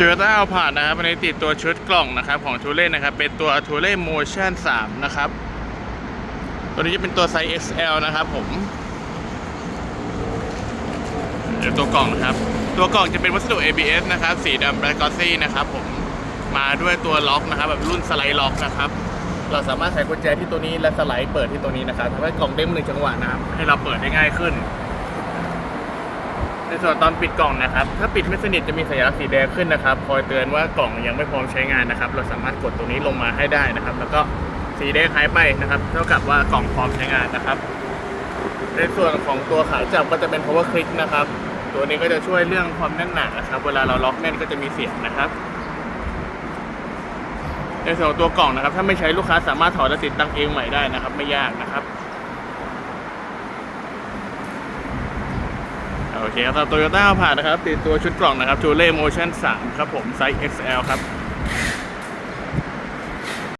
เจอต้าเอาผ่านนะครับวันนี้ติดตัวชุดกล่องนะครับของทูเล่นะครับ เป็นตัวทูเล่โมชั่น3นะครับ ตัวนี้จะเป็นตัวไซส์ XL นะครับผมเดี๋ยวตัวกล่องนะครับ ตัวกล่องจะเป็นวัสดุ ABS นะครับ สีดำแบล็กกอซี่นะครับผมมาด้วยตัวล็อกนะครับ แบบรุ่นสไลด์ล็อกนะครับ เราสามารถใส่กุญแจที่ตัวนี้และสไลด์เปิดที่ตัวนี้นะครับทำให้กล่องเด้งหนึ่งจังหวะนะครับให้เราเปิดได้ง่ายขึ้นใน ส่วนตอนปิดกล่องนะครับ ถ้าปิดไม่สนิทจะมีสัญลักษณ์สีแดงขึ้นนะครับ คอยเตือนว่ากล่องยังไม่พร้อมใช้งานนะครับ เราสามารถกดตรงนี้ลงมาให้ได้นะครับ แล้วก็สีแดงหายไปนะครับ เท่ากับว่ากล่องพร้อมใช้งานนะครับ ในส่วนของตัวขาจับก็จะเป็น power click นะครับ ตัวนี้ก็จะช่วยเรื่องความแน่นหนานะครับ เวลาเราล็อกแน่นก็จะมีเสียงนะครับในส่วนตัวกล่องนะครับ ถ้าไม่ใช้ลูกค้าสามารถถอดและติดตั้งเองใหม่ได้นะครับ ไม่ยากนะครับ โอเคครับโตโยต้าผ่านนะครับ ติดตัวชุดกล่องนะครับ t ูเล่โมชั่น3ครับผมไซส์ XL ครับ